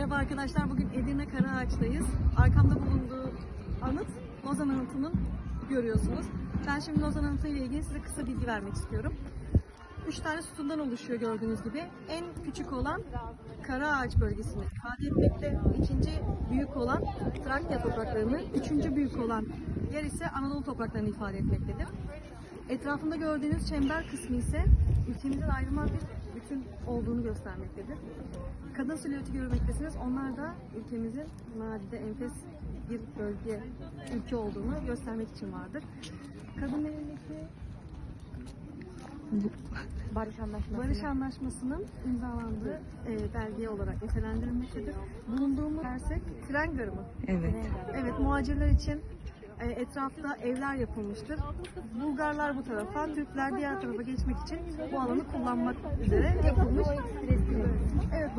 Merhaba arkadaşlar, bugün Edirne Karaağaç'tayız. Arkamda bulunduğu anıt Lozan Anıtı'nın görüyorsunuz. Ben şimdi Lozan Anıtı ile ilgili size kısa bilgi vermek istiyorum. Üç tane sütundan oluşuyor gördüğünüz gibi. En küçük olan Karaağaç bölgesini ifade etmekte. İkinci büyük olan Trakya topraklarını, üçüncü büyük olan yer ise Anadolu topraklarını ifade etmektedir. Etrafında gördüğünüz çember kısmı ise ülkemizin ayrılmaz bir bütün olduğunu göstermektedir. Kadın silüeti görmektesiniz. Onlar da ülkemizin nadide enfes bir bölge, ülke olduğunu göstermek için vardır. Kadın elindeki Barış Anlaşması. Barış Anlaşması'nın imzalandığı e, belge olarak nitelendirilmektedir. Bulunduğumuz dersek tren garı mı? Evet. Evet, muhacirler için etrafta evler yapılmıştır. Bulgarlar bu tarafa, Türkler diğer tarafa geçmek için bu alanı kullanmak üzere yapılmış. Evet,